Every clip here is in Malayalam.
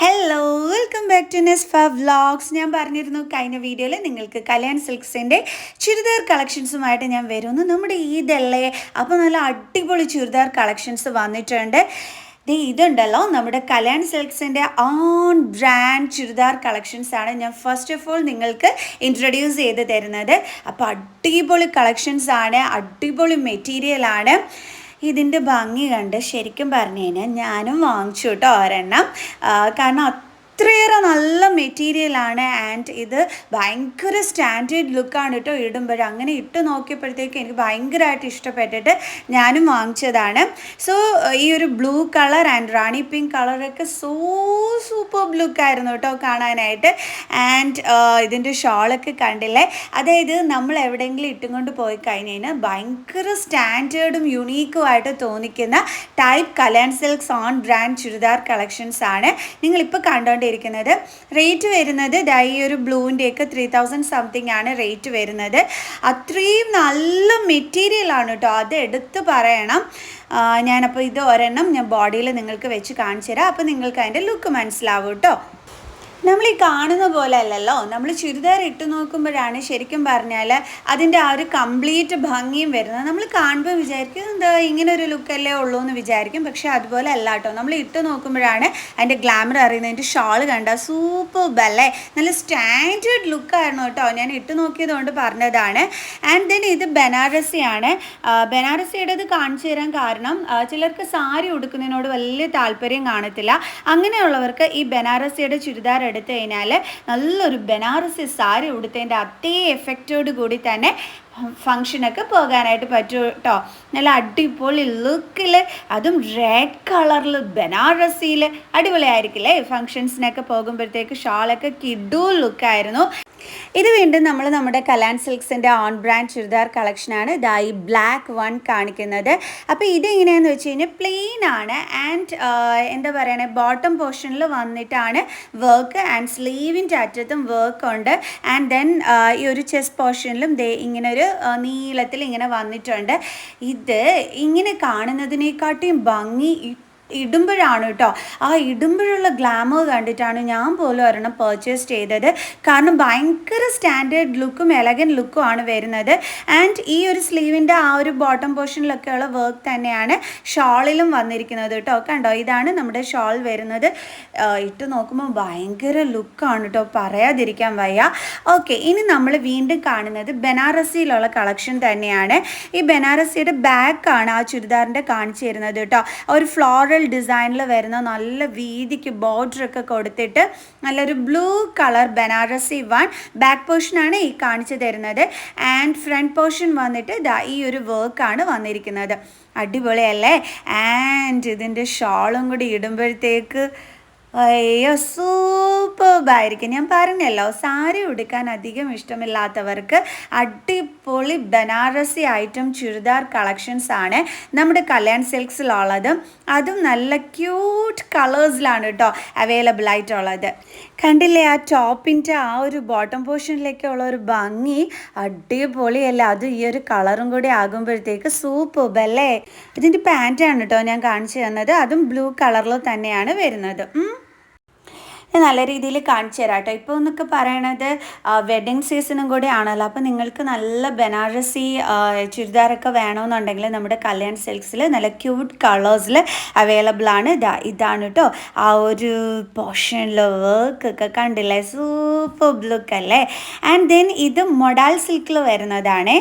ഹലോ വെൽക്കം ബാക്ക് ടു നെസ് ഫ വ്ളോഗ്സ് ഞാൻ പറഞ്ഞിരുന്നു കഴിഞ്ഞ വീഡിയോയിൽ നിങ്ങൾക്ക് കല്യാൺ സിൽക്സിന്റെ ചുരിദാർ കളക്ഷൻസുമായിട്ട് ഞാൻ വരുന്നു. നമ്മുടെ ഈദല്ലേ അപ്പോൾ നല്ല അടിപൊളി ചുരിദാർ കളക്ഷൻസ് വന്നിട്ടുണ്ട്. ദേ ഇതുണ്ടല്ലോ നമ്മുടെ കല്യാൺ സിൽക്സിന്റെ ഓൺ ബ്രാൻഡ് ചുരിദാർ കളക്ഷൻസ് ആണ് ഞാൻ ഫസ്റ്റ് ഓഫ് ഓൾ നിങ്ങൾക്ക് ഇൻട്രൊഡ്യൂസ് ചെയ്ത് തരുന്നത്. അപ്പോൾ അടിപൊളി കളക്ഷൻസ് ആണ് അടിപൊളി മെറ്റീരിയൽ ആണ്. ഇതിന്റെ ഭംഗി കണ്ട് ശരിക്കും പറഞ്ഞു കഴിഞ്ഞാൽ ഞാനും വാങ്ങിച്ചു കേട്ടോ ഒരെണ്ണം. കാരണം അത്രയേറെ നല്ല മെറ്റീരിയലാണ് ആൻഡ് ഇത് ഭയങ്കര സ്റ്റാൻഡേർഡ് ലുക്കാണ് കേട്ടോ ഇടുമ്പോൾ അങ്ങനെ ഇട്ട് നോക്കിയപ്പോഴത്തേക്ക് എനിക്ക് ഭയങ്കരമായിട്ട് ഇഷ്ടപ്പെട്ടിട്ട് ഞാനും വാങ്ങിച്ചതാണ്. സോ ഈ ഒരു blue colour and rani pink കളറൊക്കെ സോ സൂപ്പർ ലുക്കായിരുന്നു കേട്ടോ കാണാനായിട്ട്. ആൻഡ് ഇതിന്റെ ഷോളൊക്കെ കണ്ടില്ലേ? അതായത് നമ്മൾ എവിടെയെങ്കിലും ഇട്ടും കൊണ്ട് പോയി കഴിഞ്ഞ് കഴിഞ്ഞാൽ ഭയങ്കര സ്റ്റാൻഡേർഡും യുണീക്കുമായിട്ട് തോന്നിക്കുന്ന type Kalyan silks own brand churidar collections ആണ്. നിങ്ങളിപ്പോൾ കണ്ടുകൊണ്ടിരിക്കുന്നത് റേറ്റ് വരുന്നത് ദാ ഈ ഒരു ബ്ലൂവിന്റെയൊക്കെ ത്രീ തൗസൻഡ് സംതിങ് ആണ് റേറ്റ് വരുന്നത്. അത്രയും നല്ല മെറ്റീരിയൽ ആണ് കേട്ടോ അത് എടുത്ത് പറയണം. ഞാനപ്പോൾ ഇത് ഒരെണ്ണം ഞാൻ ബോഡിയിൽ നിങ്ങൾക്ക് വെച്ച് കാണിച്ചു തരാം. അപ്പോൾ നിങ്ങൾക്ക് അതിന്റെ ലുക്ക് മനസ്സിലാവും കേട്ടോ നമ്മൾ ഈ കാണുന്ന പോലെ അല്ലല്ലോ നമ്മൾ ചുരിദാർ ഇട്ട് നോക്കുമ്പോഴാണ് ശരിക്കും പറഞ്ഞാൽ അതിന്റെ ആ ഒരു കംപ്ലീറ്റ് ഭംഗിയും വരുന്നത്. നമ്മൾ കാണുമ്പോൾ വിചാരിക്കും എന്താ ഇങ്ങനെ ഒരു ലുക്കല്ലേ ഉള്ളൂ എന്ന് വിചാരിക്കും. പക്ഷേ അതുപോലെ അല്ല കേട്ടോ നമ്മൾ ഇട്ട് നോക്കുമ്പോഴാണ് അതിന്റെ ഗ്ലാമർ അറിയുന്നത്. അതിന്റെ ഷാൾ കണ്ട സൂപ്പർ ബല്ലേ നല്ല സ്റ്റാൻഡേർഡ് ലുക്കായിരുന്നു കേട്ടോ. ഞാൻ ഇട്ട് നോക്കിയത് കൊണ്ട് പറഞ്ഞതാണ്. ആൻഡ് ദെൻ ഇത് ബനാറസിയാണ്. ബനാറസിയുടേത് കാണിച്ചു തരാൻ കാരണം ചിലർക്ക് സാരി ഉടുക്കുന്നതിനോട് വലിയ താല്പര്യം കാണത്തില്ല. അങ്ങനെയുള്ളവർക്ക് ഈ ബനാറസിയുടെ ചുരിദാർ എടുത്തു കഴിഞ്ഞാൽ നല്ലൊരു ബനാറസി സാരി ഉടുത്തതിന്റെ അതേ എഫക്റ്റോട് കൂടി തന്നെ ഫങ്ഷനൊക്കെ പോകാനായിട്ട് പറ്റും കേട്ടോ നല്ല അടിപൊളി ലുക്കിൽ അതും റെഡ് കളറിൽ ബനാറസിയിൽ അടിപൊളിയായിരിക്കില്ലേ ഫങ്ഷൻസിനൊക്കെ പോകുമ്പോഴത്തേക്ക് ഷാളൊക്കെ കിഡു ലുക്കായിരുന്നു ഇത് വീണ്ടും നമ്മൾ നമ്മുടെ കലാൻ സിൽക്സിന്റെ ഓൺ ബ്രാൻഡ് ചുരിദാർ കളക്ഷനാണ് ഇതാ ഈ ബ്ലാക്ക് വൺ കാണിക്കുന്നത്. അപ്പോൾ ഇത് എങ്ങനെയാണെന്ന് വെച്ച് കഴിഞ്ഞാൽ പ്ലെയിൻ ആണ് ആൻഡ് എന്താ പറയുക ബോട്ടം പോർഷനിൽ വന്നിട്ടാണ് വർക്ക് ആൻഡ് സ്ലീവിന്റെ അറ്റത്തും വർക്ക് ഉണ്ട്. ആൻഡ് ദെൻ ഈ ഒരു ചെസ്റ്റ് പോർഷനിലും ദേ ഇങ്ങനെ ഒരു നീളത്തിൽ ഇങ്ങനെ വന്നിട്ടുണ്ട്. ഇത് ഇങ്ങനെ കാണുന്നതിനെക്കാട്ടിയും ഭംഗി ഇടുമ്പോഴാണ് കേട്ടോ ആ ഇടുമ്പോഴുള്ള ഗ്ലാമർ കണ്ടിട്ടാണ് ഞാൻ പോലും ഒരെണ്ണം പർച്ചേസ് ചെയ്തത്. കാരണം ഭയങ്കര സ്റ്റാൻഡേർഡ് ലുക്കും എലഗൻ ലുക്കും ആണ് വരുന്നത്. ആൻഡ് ഈ ഒരു സ്ലീവിന്റെ ആ ഒരു ബോട്ടം പോർഷനിലൊക്കെയുള്ള വർക്ക് തന്നെയാണ് ഷോളിലും വന്നിരിക്കുന്നത് കേട്ടോ കണ്ടോ? ഇതാണ് നമ്മുടെ ഷോൾ വരുന്നത്. ഇട്ട് നോക്കുമ്പോൾ ഭയങ്കര ലുക്കാണ് കേട്ടോ പറയാതിരിക്കാൻ വയ്യ. ഓക്കെ ഇനി നമ്മൾ വീണ്ടും കാണുന്നത് ബനാറസിയിലുള്ള കളക്ഷൻ തന്നെയാണ്. ഈ ബനാറസിയുടെ ബാക്കാണ് ആ ചുരിദാറിന്റെ കാണിച്ചു തരുന്നത് കേട്ടോ ഒരു ഫ്ലോറൽ ഡിസൈനിൽ വരുന്ന നല്ല വീതിക്ക് ബോർഡർ ഒക്കെ കൊടുത്തിട്ട് നല്ലൊരു blue colour Banarasi one back പോർഷനാണ് ഈ കാണിച്ചു തരുന്നത്. ആൻഡ് ഫ്രണ്ട് പോർഷൻ വന്നിട്ട് ദാ ഈ ഒരു വർക്കാണ് വന്നിരിക്കുന്നത്. അടിപൊളിയല്ലേ? ആൻഡ് ഇതിന്റെ ഷാളും കൂടി ഇടുമ്പോഴത്തേക്ക് അയ്യോ സൂപ്പർബായിരിക്കും ഞാൻ പറഞ്ഞല്ലോ സാരി ഉടുക്കാൻ അധികം ഇഷ്ടമില്ലാത്തവർക്ക് അടിപൊളി ബനാറസി ഐറ്റം ചുരിദാർ കളക്ഷൻസ് ആണ് നമ്മുടെ കല്യാൺ സിൽക്സിലുള്ളത്. അതും നല്ല ക്യൂട്ട് കളേഴ്സിലാണ് കേട്ടോ അവൈലബിൾ ആയിട്ടുള്ളത്. കണ്ടില്ലേ ആ ടോപ്പിന്റെ ആ ഒരു ബോട്ടം പോർഷനിലേക്കുള്ള ഒരു ഭംഗി അടിപൊളിയല്ല? അത് ഈ ഒരു കളറും കൂടി ആകുമ്പോഴത്തേക്ക് സൂപ്പ് അല്ലേ ഇതിന്റെ പാന്റാണ് കേട്ടോ ഞാൻ കാണിച്ചു തന്നത്. അതും ബ്ലൂ കളറിൽ തന്നെയാണ് വരുന്നത്. നല്ല രീതിയിൽ കാണിച്ചു തരാം കേട്ടോ ഇപ്പോൾ എന്നൊക്കെ പറയണത് വെഡ്ഡിങ് സീസണും കൂടി ആണല്ലോ. അപ്പോൾ നിങ്ങൾക്ക് നല്ല ബനാറസി ചുരിദാറൊക്കെ വേണമെന്നുണ്ടെങ്കിൽ നമ്മുടെ കല്യാൺ സിൽക്സിൽ നല്ല ക്യൂട്ട് കളേഴ്സിൽ അവൈലബിൾ ആണ്. ഇതാ ഇതാണ് കേട്ടോ ആ ഒരു പോർഷനിൽ വർക്ക് ഒക്കെ കണ്ടില്ലേ? സൂപ്പർ ലുക്ക് അല്ലേ? ആൻഡ് ദെൻ ഇത് മൊഡാൽ സിൽക്കിൽ വരുന്നതാണേ.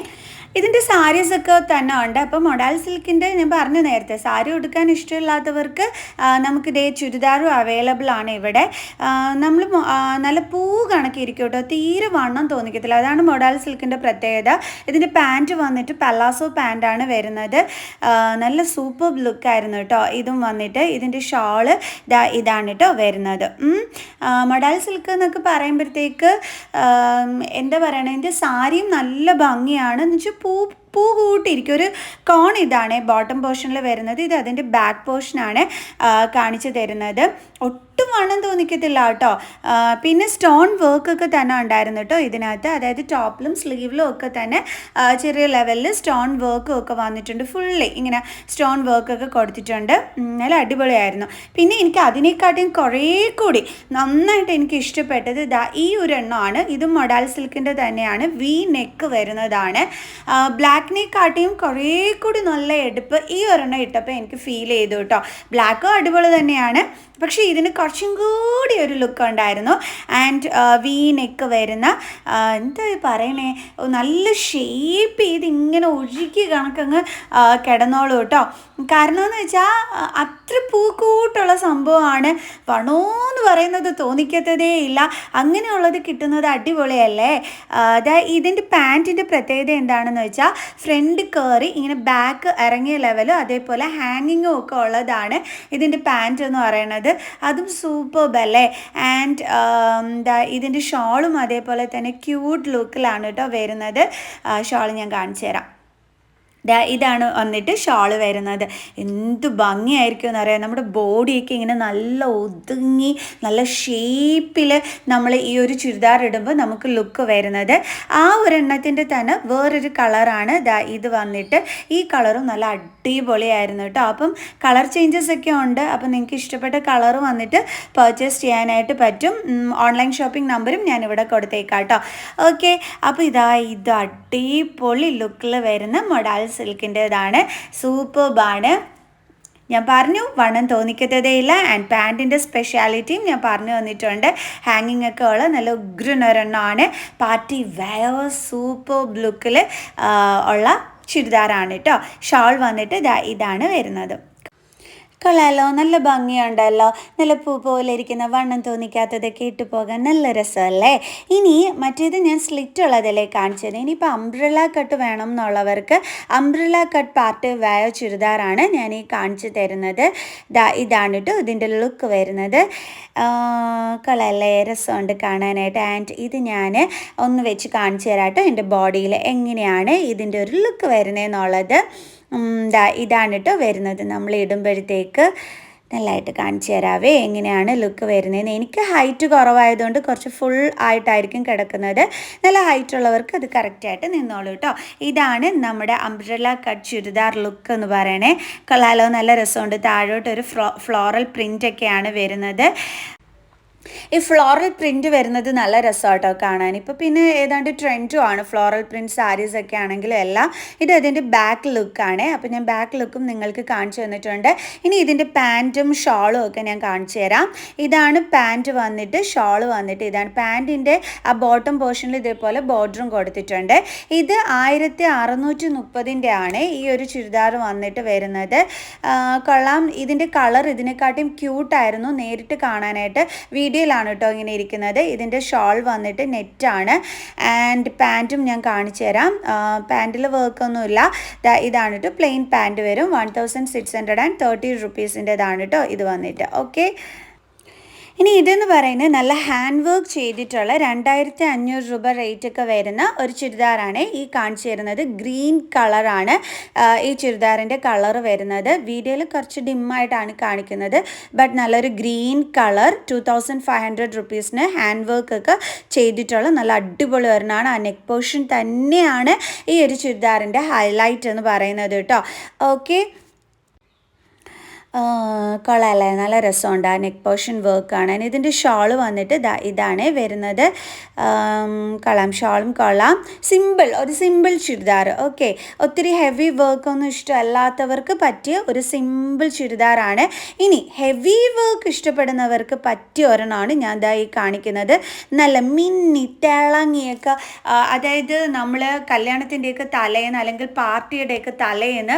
ഇതിന്റെ സാരീസ് ഒക്കെ തന്നെ ഉണ്ട് അപ്പോൾ മൊഡാൽ സിൽക്കിന്റെ ഞാൻ പറഞ്ഞു നേരത്തെ സാരി ഉടുക്കാൻ ഇഷ്ടമില്ലാത്തവർക്ക് നമുക്ക് ഇതേ ചുരിദാറും അവൈലബിൾ ആണ് ഇവിടെ. നമ്മൾ നല്ല പൂ കണക്കിരിക്കും കേട്ടോ. തീരെ വണ്ണം തോന്നിക്കത്തില്ല. അതാണ് മൊഡാൽ സിൽക്കിന്റെ പ്രത്യേകത. ഇതിന്റെ പാന്റ് വന്നിട്ട് പലാസോ പാന്റാണ് വരുന്നത്. നല്ല സൂപ്പർ ലുക്കായിരുന്നു കേട്ടോ. ഇതും വന്നിട്ട് ഇതിന്റെ ഷാൾ ഇതാ ഇതാണ് കേട്ടോ വരുന്നത്. മൊഡാൽ സിൽക്ക് എന്നൊക്കെ പറയുമ്പോഴത്തേക്ക് എന്താ പറയണത് ഇതിന്റെ സാരിയും നല്ല ഭംഗിയാണ്. എന്ന് വെച്ചാൽ പൂ പൂ കൂട്ടിയിരിക്കും ഒരു കോൺ ഇതാണ് ബോട്ടം പോർഷനിൽ വരുന്നത്. ഇത് അതിന്റെ ബാക്ക് പോർഷനാണ് കാണിച്ചു തരുന്നത്. ഒട്ടും വണ്ണം തോന്നിക്കത്തില്ല കേട്ടോ. പിന്നെ സ്റ്റോൺ വർക്ക് ഒക്കെ തന്നെ ഉണ്ടായിരുന്നു കേട്ടോ ഇതിനകത്ത്. അതായത് ടോപ്പിലും സ്ലീവിലും ഒക്കെ തന്നെ ചെറിയ ലെവലിൽ സ്റ്റോൺ വർക്കും ഒക്കെ വന്നിട്ടുണ്ട്. ഫുള്ളി ഇങ്ങനെ സ്റ്റോൺ വർക്കൊക്കെ കൊടുത്തിട്ടുണ്ട്. നല്ല അടിപൊളിയായിരുന്നു. പിന്നെ എനിക്ക് അതിനെക്കാട്ടിയും കുറേ കൂടി നന്നായിട്ട് എനിക്ക് ഇഷ്ടപ്പെട്ടത് ഇതാ ഈ ഒരു എണ്ണമാണ് ഇത് മൊഡാൽ സിൽക്കിന്റെ തന്നെയാണ്. വി നെക്ക് വരുന്നതാണ്. ബ്ലാക്കിനെക്കാട്ടിയും കുറേ കൂടി നല്ല എടുപ്പ് ഈ ഒരെണ്ണം ഇട്ടപ്പോൾ എനിക്ക് ഫീൽ ചെയ്തു കേട്ടോ ബ്ലാക്കും അടിപൊളി തന്നെയാണ്. പക്ഷേ ഇതിന് കുറച്ചും കൂടി ഒരു ലുക്ക് ഉണ്ടായിരുന്നു. ആൻഡ് വി നെക്ക് വരുന്ന എന്താ പറയണേ? നല്ല ഷേപ്പ് ചെയ്ത് ഇങ്ങനെ ഒഴുകി കണക്കങ്ങ് കിടന്നോളൂ കേട്ടോ കാരണം എന്ന് വെച്ചാൽ അത്ര പൂക്കൂട്ടുള്ള സംഭവമാണ്. വണോന്ന് പറയുന്നത് തോന്നിക്കത്തതേ ഇല്ല. അങ്ങനെയുള്ളത് കിട്ടുന്നത് അടിപൊളിയല്ലേ? അതായത് അതാ ഇതിന്റെ പാന്റിന്റെ പ്രത്യേകത എന്താണെന്ന് വെച്ചാൽ ഫ്രണ്ട് കയറി ഇങ്ങനെ ബാക്ക് ഇറങ്ങിയ ലെവലും അതേപോലെ ഹാങ്ങിങ്ങും ഒക്കെ ഉള്ളതാണ് ഇതിന്റെ പാന്റ് എന്ന് പറയുന്നത്. അതും സൂപ്പർബ് അല്ലേ? ആൻഡ് എന്താ ഇതിന്റെ ഷോളും അതേപോലെ തന്നെ ക്യൂട്ട് ലുക്കിലാണ് കേട്ടോ വരുന്നത്. ഷോൾ ഞാൻ കാണിച്ചു തരാം ദാ ഇതാണ് വന്നിട്ട് ഷാൾ വരുന്നത്. എന്ത് ഭംഗിയായിരിക്കും എന്ന് പറയാം നമ്മുടെ ബോഡിയൊക്കെ ഇങ്ങനെ നല്ല ഒതുങ്ങി നല്ല ഷേപ്പിൽ നമ്മൾ ഈ ഒരു ചുരിദാർ ഇടുമ്പോൾ നമുക്ക് ലുക്ക് വരുന്നത്. ആ ഒരെണ്ണത്തിന്റെ തന്നെ വേറൊരു കളറാണ് ദാ ഇത് വന്നിട്ട് ഈ കളറും നല്ല അടിപൊളിയായിരുന്നു കേട്ടോ. അപ്പം കളർ ചേഞ്ചസ് ഒക്കെ ഉണ്ട്. അപ്പം നിങ്ങൾക്ക് ഇഷ്ടപ്പെട്ട കളർ വന്നിട്ട് പർച്ചേസ് ചെയ്യാനായിട്ട് പറ്റും. ഓൺലൈൻ ഷോപ്പിംഗ് നമ്പറും ഞാനിവിടെ കൊടുത്തേക്കാം കേട്ടോ. ഓക്കെ അപ്പോൾ ഇതാ ഇത് അടിപൊളി ലുക്കിൽ വരുന്ന മൊഡാൽ സിൽക്കിന്റെതാണ്. സൂപ്പർബാണ്. ഞാൻ പറഞ്ഞു വണ്ണം തോന്നിക്കത്തതേയില്ല. ആൻഡ് പാന്റിന്റെ സ്പെഷ്യാലിറ്റിയും ഞാൻ പറഞ്ഞു തന്നിട്ടുണ്ട്. ഹാങ്ങിങ് ഒക്കെ ഉള്ള നല്ല ഉഗ്രനൊരെണ്ണമാണ്. പാർട്ടി വെയർ സൂപ്പർ ലുക്കിൽ ഉള്ള ചുരിദാറാണ് കേട്ടോ. ഷാൾ വന്നിട്ട് ഇതാണ് വരുന്നത്. കൊള്ളാലോ നല്ല ഭംഗിയുണ്ടല്ലോ. നല്ല പൂ പോലെ ഇരിക്കുന്ന വണ്ണം തോന്നിക്കാത്തതൊക്കെ ഇട്ട് പോകാൻ നല്ല രസമല്ലേ? ഇനി മറ്റേത് ഞാൻ സ്ലിറ്റ് ഉള്ളതല്ലേ കാണിച്ചത്. ഇനിയിപ്പോൾ അംബ്രല കട്ട് വേണം എന്നുള്ളവർക്ക് അംബ്രല കട്ട് പാർട്ട് വയോ ചുരിദാറാണ് ഞാൻ ഈ കാണിച്ചു തരുന്നത്. ഇതാണ് കേട്ടോ ഇതിന്റെ ലുക്ക് വരുന്നത്. കൊള്ളാലേ രസമുണ്ട് കാണാനായിട്ട്. ആൻഡ് ഇത് ഞാൻ ഒന്ന് വെച്ച് കാണിച്ചു തരാം കേട്ടോ എന്റെ ബോഡിയിൽ എങ്ങനെയാണ് ഇതിന്റെ ഒരു ലുക്ക് വരുന്നതെന്നുള്ളത് ഇതാണ് കേട്ടോ വരുന്നത്. നമ്മൾ ഇടുമ്പോഴത്തേക്ക് നല്ലതായിട്ട് കാണിച്ചു തരാവേ എങ്ങനെയാണ് ലുക്ക് വരുന്നതെന്ന്. എനിക്ക് ഹൈറ്റ് കുറവായതുകൊണ്ട് കുറച്ച് ഫുൾ ആയിട്ടായിരിക്കും കിടക്കുന്നത്. നല്ല ഹൈറ്റ് ഉള്ളവർക്ക് അത് കറക്റ്റായിട്ട് നിന്നോളൂ കേട്ടോ ഇതാണ് നമ്മുടെ അംബ്രല കട്ട് ചുരിദാർ ലുക്ക് എന്ന് പറയണേ. കൊള്ളാലോ നല്ല രസമുണ്ട്. താഴോട്ട് ഒരു ഫ്ലോ ഫ്ലോറൽ പ്രിന്റൊക്കെയാണ് വരുന്നത്. ഈ ഫ്ലോറൽ പ്രിന്റ് വരുന്നത് നല്ല രസമാട്ടോ കാണാൻ. ഇപ്പോൾ പിന്നെ ഏതാണ്ട് ട്രെൻഡും ആണ്. ഫ്ലോറൽ പ്രിന്റ് സാരീസ് ഒക്കെ ആണെങ്കിലും എല്ലാം ഇത് അതിന്റെ ബാക്ക് ലുക്കാണ് അപ്പോൾ ഞാൻ ബാക്ക് ലുക്കും നിങ്ങൾക്ക് കാണിച്ചു തന്നിട്ടുണ്ട്. ഇനി ഇതിന്റെ പാന്റും ഷോളും ഒക്കെ ഞാൻ കാണിച്ചു തരാം. ഇതാണ് പാന്റ് വന്നിട്ട് ഷോൾ വന്നിട്ട്. ഇതാണ് പാന്റിന്റെ ആ ബോട്ടം പോർഷനിൽ ഇതേപോലെ ബോർഡറും കൊടുത്തിട്ടുണ്ട്. ഇത് ആയിരത്തി അറുന്നൂറ്റി മുപ്പതിന്റെ ആണ്. ഈ ഒരു ചുരിദാർ വന്നിട്ട് വരുന്നത്. കൊള്ളാം. ഇതിന്റെ കളർ ഇതിനെക്കാട്ടിയും ക്യൂട്ടായിരുന്നു നേരിട്ട് കാണാനായിട്ട് വീഡിയോയിലാണ് കേട്ടോ ഇങ്ങനെ ഇരിക്കുന്നത്. ഇതിന്റെ ഷോൾ വന്നിട്ട് നെറ്റാണ് ആൻഡ് പാന്റും ഞാൻ കാണിച്ചു തരാം. പാന്റിൽ വർക്കൊന്നുമില്ല ഇതാണ് കേട്ടോ പ്ലെയിൻ പാന്റ് വരും. One thousand six hundred and thirty റുപ്പീസിന്റെതാണ് കേട്ടോ ഇത് വന്നിട്ട്. ഓക്കെ ഇനി ഇതെന്ന് പറയുന്നത് നല്ല ഹാൻഡ് വർക്ക് ചെയ്തിട്ടുള്ള രണ്ടായിരത്തി അഞ്ഞൂറ് രൂപ റേറ്റ് ഒക്കെ വരുന്ന ഒരു ചുരിദാറാണ് ഈ കാണിച്ചു തരുന്നത്. ഗ്രീൻ കളറാണ് ഈ ചുരിദാറിന്റെ കളർ വരുന്നത്. വീഡിയോയിൽ കുറച്ച് ഡിമ്മായിട്ടാണ് കാണിക്കുന്നത്. ബട്ട് നല്ലൊരു green colour two thousand five hundred റുപ്പീസിന് hand work ഒക്കെ ചെയ്തിട്ടുള്ള നല്ല അടിപൊളി വരുന്നതാണ് ആ നെക്ക് പോർഷൻ തന്നെയാണ് ഈ ഒരു ചുരിദാറിന്റെ ഹൈലൈറ്റ് എന്ന് പറയുന്നത് കേട്ടോ. ഓക്കെ കൊള്ളാമല്ലേ നല്ല രസമുണ്ട്. ആ നെക്ക് പോർഷൻ വർക്കാണ് ഇതിന്റെ ഷാൾ വന്നിട്ട് ദാ ഇതാണ് വരുന്നത്. കൊള്ളാം. ഷാളും കൊള്ളാം. സിമ്പിൾ ഒരു സിമ്പിൾ ചുരിദാർ. ഓക്കെ ഒത്തിരി ഹെവി വർക്കൊന്നും ഇഷ്ടമല്ലാത്തവർക്ക് പറ്റിയ ഒരു സിമ്പിൾ ചുരിദാറാണ് ഇനി ഹെവി വർക്ക് ഇഷ്ടപ്പെടുന്നവർക്ക് പറ്റിയ ഒരെണ്ണമാണ് ഞാൻ ദാ ഈ കാണിക്കുന്നത്. നല്ല മിന്നി തിളങ്ങിയൊക്കെ അതായത് നമ്മൾ കല്യാണത്തിന്റെയൊക്കെ തലേന്ന് അല്ലെങ്കിൽ പാർട്ടിയുടെയൊക്കെ തലേന്ന്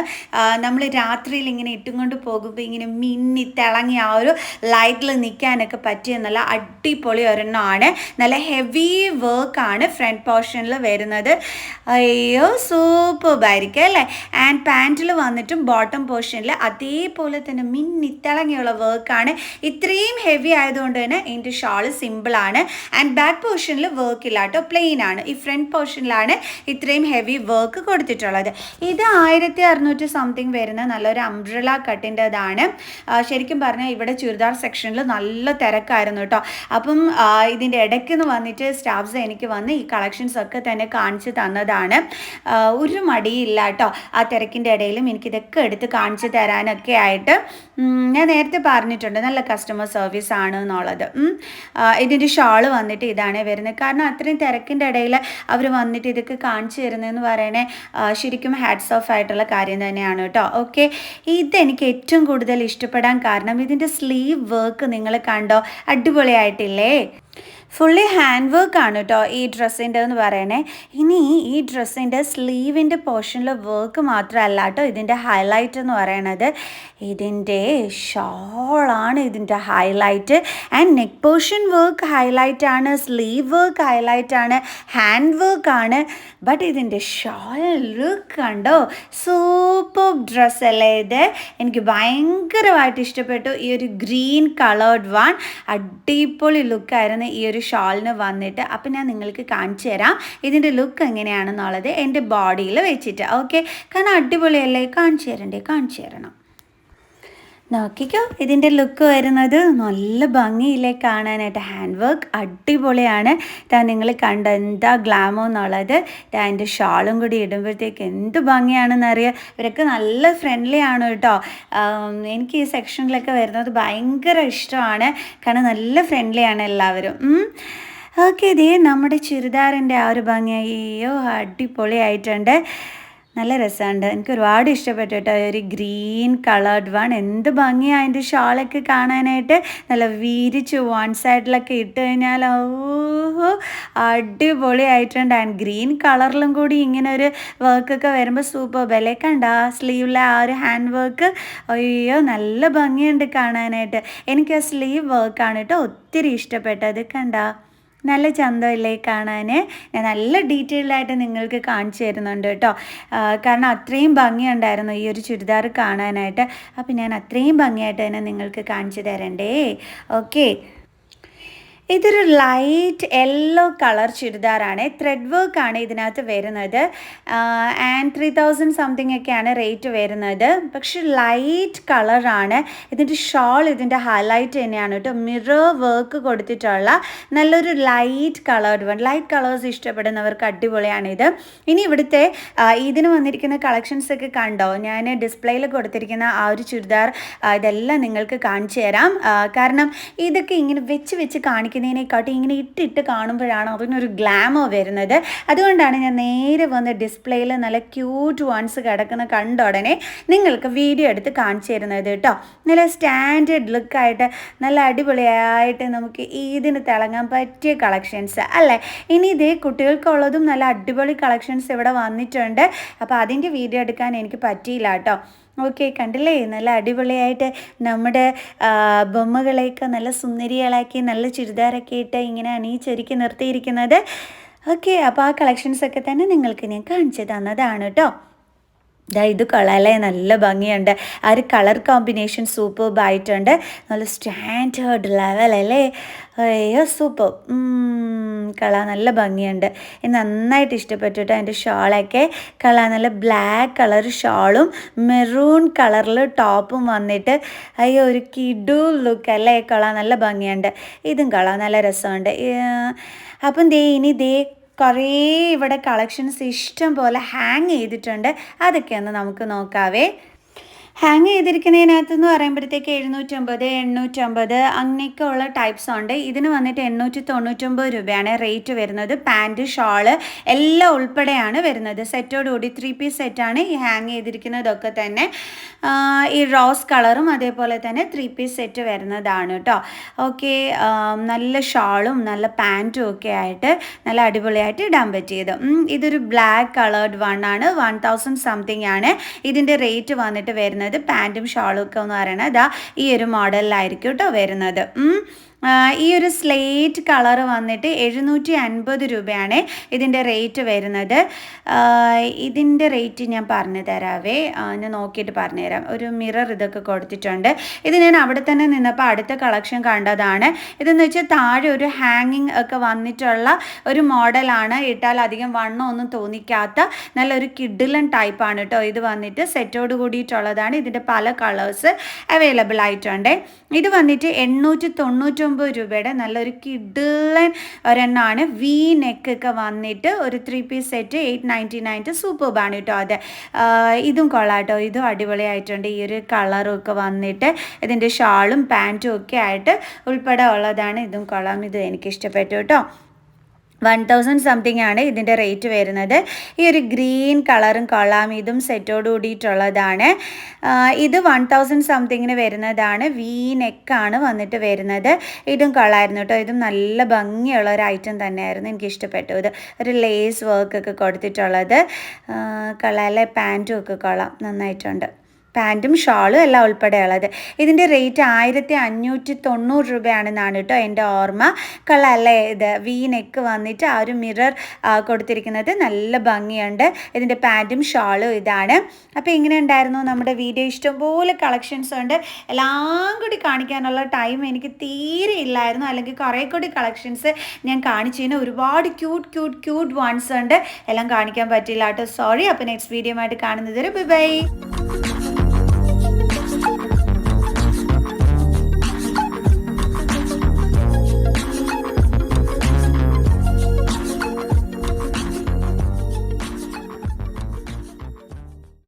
നമ്മൾ രാത്രിയിൽ ഇങ്ങനെ ഇട്ടും കൊണ്ട് പോകുമ്പോൾ ഇങ്ങനെ മിന്നി തിളങ്ങി ആ ഒരു ലൈറ്റിൽ നിൽക്കാനൊക്കെ പറ്റിയ നല്ല അടിപൊളി ഒരെണ്ണമാണ്. നല്ല ഹെവി വർക്കാണ് ഫ്രണ്ട് പോർഷനിൽ വരുന്നത്. അയ്യോ സൂപ്പർബായിരിക്കും അല്ലേ? ആൻഡ് പാന്റിൽ വന്നിട്ടും ബോട്ടം പോർഷനിൽ അതേപോലെ തന്നെ മിന്നി തിളങ്ങിയുള്ള വർക്കാണ് ഇത്രയും ഹെവി ആയതുകൊണ്ട് തന്നെ എന്റെ ഷാൾ സിമ്പിളാണ് ആൻഡ് ബാക്ക് പോർഷനിൽ വർക്ക് ഇല്ല കേട്ടോ പ്ലെയിൻ ആണ്. ഈ ഫ്രണ്ട് പോർഷനിലാണ് ഇത്രയും ഹെവി വർക്ക് കൊടുത്തിട്ടുള്ളത്. ഇത് ആയിരത്തി അറുന്നൂറ്റി സംതിങ് വരുന്ന നല്ലൊരു അംബ്രല കട്ടിന്റെതാണ് ശരിക്കും പറഞ്ഞാൽ ഇവിടെ ചുരിദാർ സെക്ഷനിൽ നല്ല തിരക്കായിരുന്നു കേട്ടോ. അപ്പം ഇതിന്റെ ഇടയ്ക്ക് നിന്ന് വന്നിട്ട് സ്റ്റാഫ്സ് എനിക്ക് വന്ന് ഈ കളക്ഷൻസ് ഒക്കെ തന്നെ കാണിച്ച് തന്നതാണ്. ഒരു മടിയില്ല കേട്ടോ. ആ തിരക്കിന്റെ ഇടയിലും എനിക്കിതൊക്കെ എടുത്ത് കാണിച്ച് തരാനൊക്കെ ആയിട്ട്. ഞാൻ നേരത്തെ പറഞ്ഞിട്ടുണ്ട് നല്ല കസ്റ്റമർ സർവീസ് ആണ് എന്നുള്ളത്. ഇതിന്റെ ഷാൾ വന്നിട്ട് ഇതാണ് വരുന്നത്. കാരണം അത്രയും തിരക്കിന്റെ ഇടയിൽ അവർ വന്നിട്ട് ഇതൊക്കെ കാണിച്ചു തരുന്നതെന്ന് പറയണേ ശരിക്കും ഹാറ്റ്സ് ഓഫ് ആയിട്ടുള്ള കാര്യം തന്നെയാണ് കേട്ടോ. ഓക്കെ ഇതെനിക്ക് ഏറ്റവും കൂടുതൽ ഇഷ്ടപ്പെടാൻ കാരണം ഇതിന്റെ സ്ലീവ് വർക്ക് നിങ്ങൾ കണ്ടോ? അടിപൊളിയായിട്ടില്ലേ? ഫുള്ളി ഹാൻഡ് വർക്ക് ആണ് കേട്ടോ ഈ ഡ്രസ്സിന്റെ എന്ന് പറയണേ. ഇനി ഈ ഡ്രസ്സിന്റെ സ്ലീവിന്റെ പോർഷനിലെ വർക്ക് മാത്രമല്ല കേട്ടോ ഇതിന്റെ ഹൈലൈറ്റ് എന്ന് പറയണത്. ഇതിന്റെ ഷോളാണ് ഇതിന്റെ highlight and neck portion work highlight ആണ് സ്ലീവ് വർക്ക് ഹൈലൈറ്റ് ആണ് ഹാൻഡ് വർക്ക് ആണ്. ബട്ട് ഇതിന്റെ ഷോൾ ലുക്ക് കണ്ടോ? സൂപ്പർ ഡ്രസ്സ് അല്ലേ ഇത്? എനിക്ക് ഭയങ്കരമായിട്ട് ഇഷ്ടപ്പെട്ടു. ഈ ഒരു ഗ്രീൻ കളേർഡ് വൺ അടിപൊളി ലുക്കായിരുന്നു ഈ ഒരു ഷാളിന് വന്നിട്ട് അപ്പം ഞാൻ നിങ്ങൾക്ക് കാണിച്ചു തരാം. ഇതിന്റെ ലുക്ക് എങ്ങനെയാണെന്നുള്ളത് എന്റെ ബോഡിയിൽ വെച്ചിട്ട്. ഓക്കെ? കാരണം അടിപൊളിയല്ലേ? കാണിച്ചു തരണ്ടേ? കാണിച്ചു തരണം. നോക്കിക്കോ ഇതിന്റെ ലുക്ക് വരുന്നത് നല്ല ഭംഗിയില്ലേ കാണാനായിട്ട്. ഹാൻഡ് വർക്ക് അടിപൊളിയാണ്. താ നിങ്ങൾ കണ്ട എന്താ ഗ്ലാമോ എന്നുള്ളത്. താ എന്റെ ഷാളും കൂടി ഇടുമ്പോഴത്തേക്ക് എന്ത് ഭംഗിയാണെന്നറിയാം? ഇവരൊക്കെ നല്ല ഫ്രണ്ട്ലി ആണ് കേട്ടോ. എനിക്ക് ഈ സെക്ഷനിലൊക്കെ വരുന്നത് ഭയങ്കര ഇഷ്ടമാണ്. കാരണം നല്ല ഫ്രണ്ട്ലി ആണ് എല്ലാവരും. ഓക്കെ ഇതേ നമ്മുടെ ചുരിദാറിന്റെ ആ ഒരു ഭംഗി. അയ്യോ അടിപൊളിയായിട്ടുണ്ട്. നല്ല രസമുണ്ട്. എനിക്ക് ഒരുപാട് ഇഷ്ടപ്പെട്ടു കേട്ടോ. ഒരു ഗ്രീൻ കളേർഡ് വൺ എന്ത് ഭംഗിയാണ് അതിന്റെ ഷാളൊക്കെ കാണാനായിട്ട്. നല്ല വീരിച്ച് വൺ സൈഡിലൊക്കെ ഇട്ട് കഴിഞ്ഞാൽ ഓഹോ അടിപൊളിയായിട്ടുണ്ട്. ആൻഡ് ഗ്രീൻ കളറിലും കൂടി ഇങ്ങനെ ഒരു വർക്കൊക്കെ വരുമ്പോൾ സൂപ്പർ ബെലെ കണ്ട സ്ലീവിലെ ആ ഒരു ഹാൻഡ് വർക്ക് അയ്യോ നല്ല ഭംഗിയുണ്ട് കാണാനായിട്ട്. എനിക്ക് ആ സ്ലീവ് വർക്കാണ് കേട്ടോ ഒത്തിരി ഇഷ്ടപ്പെട്ടത്. കണ്ട? നല്ല ചന്തമില്ലേ കാണാൻ ഞാൻ നല്ല ഡീറ്റെയിൽഡ് ആയിട്ട് നിങ്ങൾക്ക് കാണിച്ചു തരുന്നുണ്ട് കേട്ടോ. കാരണം അത്രയും ഭംഗിയുണ്ടായിരുന്നു ഈ ഒരു ചുരിദാർ കാണാനായിട്ട്. അപ്പം ഞാൻ അത്രയും ഭംഗിയായിട്ട് തന്നെ നിങ്ങൾക്ക് കാണിച്ചു തരണ്ടേ. ഓക്കെ ഇതൊരു ലൈറ്റ് യെല്ലോ കളർ ചുരിദാറാണ്. ത്രെഡ് വർക്ക് ആണ് ഇതിനകത്ത് വരുന്നത്. ആൻഡ് ത്രീ തൗസൻഡ് സംതിങ് ഒക്കെയാണ് റേറ്റ് വരുന്നത്. പക്ഷെ ലൈറ്റ് കളറാണ് ഇതിന്റെ ഷോൾ ഇതിന്റെ ഹൈലൈറ്റ് തന്നെയാണ് കേട്ടോ. മിറർ വർക്ക് കൊടുത്തിട്ടുള്ള നല്ലൊരു light coloured one light colours ഇഷ്ടപ്പെടുന്നവർക്ക് അടിപൊളിയാണ് ഇത്. ഇനി ഇവിടുത്തെ ഇതിന് വന്നിരിക്കുന്ന കളക്ഷൻസ് ഒക്കെ കണ്ടോ? ഞാൻ ഡിസ്പ്ലേയിൽ കൊടുത്തിരിക്കുന്ന ആ ഒരു ചുരിദാർ ഇതെല്ലാം നിങ്ങൾക്ക് കാണിച്ചു തരാം. കാരണം ഇതൊക്കെ ഇങ്ങനെ വെച്ച് വെച്ച് കാണിക്കുന്നതിനെക്കാട്ടി ഇങ്ങനെ ഇട്ടിട്ട് കാണുമ്പോഴാണ് അതിനൊരു ഗ്ലാമർ വരുന്നത്. അതുകൊണ്ടാണ് ഞാൻ നേരെ വന്ന് ഡിസ്പ്ലേയിൽ നല്ല ക്യൂട്ട് വൺസ് കിടക്കുന്ന കണ്ട ഉടനെ നിങ്ങൾക്ക് വീഡിയോ എടുത്ത് കാണിച്ചു തരുന്നത് കേട്ടോ നല്ല സ്റ്റാൻഡേർഡ് ലുക്കായിട്ട് നല്ല അടിപൊളിയായിട്ട് നമുക്ക് ഇതിന് തിളങ്ങാൻ പറ്റിയ കളക്ഷൻസ് അല്ലേ? ഇനി ഇതേ കുട്ടികൾക്കുള്ളതും നല്ല അടിപൊളി കളക്ഷൻസ് ഇവിടെ വന്നിട്ടുണ്ട്. അപ്പോൾ അതിന്റെ വീഡിയോ എടുക്കാൻ എനിക്ക് പറ്റിയില്ല കേട്ടോ ഓക്കെ കണ്ടില്ലേ? നല്ല അടിപൊളിയായിട്ട് നമ്മുടെ ബൊമ്മകളെയൊക്കെ നല്ല സുന്ദരികളാക്കി നല്ല ചുരിദാറൊക്കെ ഇട്ട് ഇങ്ങനെ അണിയിച്ചൊരുക്കി നിർത്തിയിരിക്കുന്നത്. ഓക്കെ അപ്പോൾ ആ കളക്ഷൻസൊക്കെ തന്നെ നിങ്ങൾക്ക് ഞാൻ കാണിച്ചു തന്നതാണ് കേട്ടോ ദാ ഇത് കൊള്ളാല്ലേ നല്ല ഭംഗിയുണ്ട്. ആ ഒരു കളർ കോമ്പിനേഷൻ സൂപ്പർബ് ആയിട്ടുണ്ട് നല്ല സ്റ്റാൻഡേർഡ് അല്ലേ അയ്യോ സൂപ്പർ. കള നല്ല ഭംഗിയുണ്ട്. നന്നായിട്ട് ഇഷ്ടപ്പെട്ടു കേട്ടോ എന്റെ ഷാളൊക്കെ? കള നല്ല ബ്ലാക്ക് കളർ ഷാളും മെറൂൺ കളറിൽ ടോപ്പും വന്നിട്ട് അയ്യോ ഒരു കിഡു ലുക്ക് അല്ലേ കള നല്ല ഭംഗിയുണ്ട്. ഇതും കള നല്ല രസമുണ്ട്. അപ്പം ദേ ഇനി ദേ കുറേ ഇവിടെ കളക്ഷൻസ് ഇഷ്ടം പോലെ ഹാങ് ചെയ്തിട്ടുണ്ട്. അതൊക്കെ ഒന്ന് നമുക്ക് നോക്കാവേ. ഹാങ് ചെയ്തിരിക്കുന്നതിനകത്ത് എന്ന് പറയുമ്പോഴത്തേക്ക് എഴുന്നൂറ്റമ്പത് എണ്ണൂറ്റമ്പത് അങ്ങനെയൊക്കെ ഉള്ള ടൈപ്സ് ഉണ്ട്. ഇതിന് വന്നിട്ട് എണ്ണൂറ്റി തൊണ്ണൂറ്റൊമ്പത് രൂപയാണ് റേറ്റ് വരുന്നത്. പാന്റ് ഷാൾ എല്ലാം ഉൾപ്പെടെയാണ് വരുന്നത്. സെറ്റോടുകൂടി ത്രീ പീസ് സെറ്റാണ് ഈ ഹാങ് ചെയ്തിരിക്കുന്നതൊക്കെ തന്നെ. ഈ റോസ് കളറും അതേപോലെ തന്നെ ത്രീ പീസ് സെറ്റ് വരുന്നതാണ് കേട്ടോ ഓക്കെ നല്ല ഷാളും നല്ല പാന്റും ഒക്കെ ആയിട്ട് നല്ല അടിപൊളിയായിട്ട് ഇടാൻ പറ്റിയത് ഇതൊരു ബ്ലാക്ക് കളേർഡ് വൺ ആണ്. വൺ തൗസൻഡ് സംതിങ് ആണ്. ഇതിന്റെ റേറ്റ് വന്നിട്ട് വരുന്നത് വരുന്നത്. പാന്റും ഷാളും ഒക്കെ എന്ന് പറയുന്നത് ഈ ഒരു മോഡലിലായിരിക്കും കേട്ടോ വരുന്നത്. ഈ ഒരു സ്ലേറ്റ് കളർ വന്നിട്ട് എഴുന്നൂറ്റി അൻപത് രൂപയാണ് ഇതിന്റെ റേറ്റ് വരുന്നത്. ഇതിന്റെ റേറ്റ് ഞാൻ പറഞ്ഞു തരാവേ. ഞാൻ നോക്കിയിട്ട് പറഞ്ഞുതരാം ഒരു മിറർ ഇതൊക്കെ കൊടുത്തിട്ടുണ്ട്. ഇത് ഞാൻ അവിടെ തന്നെ നിന്നപ്പോൾ അടുത്ത കളക്ഷൻ കണ്ടതാണ്. ഇതെന്ന് വെച്ചാൽ താഴെ ഒരു ഹാങ്ങിങ് ഒക്കെ വന്നിട്ടുള്ള ഒരു മോഡലാണ് ഇട്ടാൽ അധികം വണ്ണം ഒന്നും തോന്നിക്കാത്ത നല്ലൊരു കിഡിലൻ ടൈപ്പാണ് കേട്ടോ ഇത് വന്നിട്ട് സെറ്റോട് കൂടിയിട്ടുള്ളതാണ്. ഇതിന്റെ പല കളേഴ്സ് അവൈലബിൾ ആയിട്ടുണ്ട്. ഇത് വന്നിട്ട് എണ്ണൂറ്റി തൊണ്ണൂറ്റൊമ്പത് രൂപയുടെ നല്ലൊരു കിഡിലൻ ഒരെണ്ണമാണ് വി നെക്ക് ഒക്കെ വന്നിട്ട് ഒരു three piece set eight ninety nine സൂപ്പർബാണ് കേട്ടോ അത്. ഇതും കൊള്ളാം കേട്ടോ. ഇതും അടിപൊളിയായിട്ടുണ്ട്. ഈ ഒരു കളറും ഒക്കെ വന്നിട്ട് ഇതിന്റെ ഷാളും പാന്റും ഒക്കെ ആയിട്ട് ഉൾപ്പെടെ ഉള്ളതാണ്. ഇതും കൊള്ളാം. ഇത് എനിക്ക് ഇഷ്ടപ്പെട്ടു കേട്ടോ. വൺ തൗസൻഡ് സംതിങ് ആണ് ഇതിന്റെ റേറ്റ് വരുന്നത്. ഈ ഒരു ഗ്രീൻ കളറും കൊള്ളാം ഇതും സെറ്റോട് കൂടിയിട്ടുള്ളതാണ്. ഇത് വൺ തൗസൻഡ് സംതിങ്ങിന് വരുന്നതാണ്. വി നെക്കാണ് വന്നിട്ട് വരുന്നത്. ഇതും കൊള്ളായിരുന്നു കേട്ടോ. ഇതും നല്ല ഭംഗിയുള്ള ഒരു ഐറ്റം തന്നെയായിരുന്നു എനിക്ക് ഇഷ്ടപ്പെട്ടു ഇത് ഒരു ലേസ് വർക്കൊക്കെ കൊടുത്തിട്ടുള്ളത്. കൊള്ളാം പാന്റും ഒക്കെ കൊള്ളാം. നന്നായിട്ടുണ്ട്. പാന്റും ഷാളും എല്ലാം ഉൾപ്പെടെയുള്ളത്. ഇതിന്റെ റേറ്റ് ആയിരത്തി അഞ്ഞൂറ്റി തൊണ്ണൂറ് രൂപയാണെന്നാണ് കേട്ടോ എന്റെ ഓർമ്മ. കള അല്ലേ ഇത്? വി നെക്ക് വന്നിട്ട് ആ ഒരു മിറർ കൊടുത്തിരിക്കുന്നത്. നല്ല ഭംഗിയുണ്ട്. ഇതിന്റെ പാന്റും ഷാളും ഇതാണ്. അപ്പോൾ ഇങ്ങനെ ഉണ്ടായിരുന്നു നമ്മുടെ വീഡിയോ. ഇഷ്ടംപോലെ കളക്ഷൻസ് ഉണ്ട്. എല്ലാം കൂടി കാണിക്കാനുള്ള ടൈം എനിക്ക് തീരെ ഇല്ലായിരുന്നു. അല്ലെങ്കിൽ കുറേ കൂടി കളക്ഷൻസ് ഞാൻ കാണിച്ചതിന് ഒരുപാട് ക്യൂട്ട് ക്യൂട്ട് ക്യൂട്ട് വൺസ് ഉണ്ട്. എല്ലാം കാണിക്കാൻ പറ്റില്ല കേട്ടോ. സോറി അപ്പോൾ നെക്സ്റ്റ് വീഡിയോ ആയിട്ട് കാണുന്നത് ബൈ ബൈ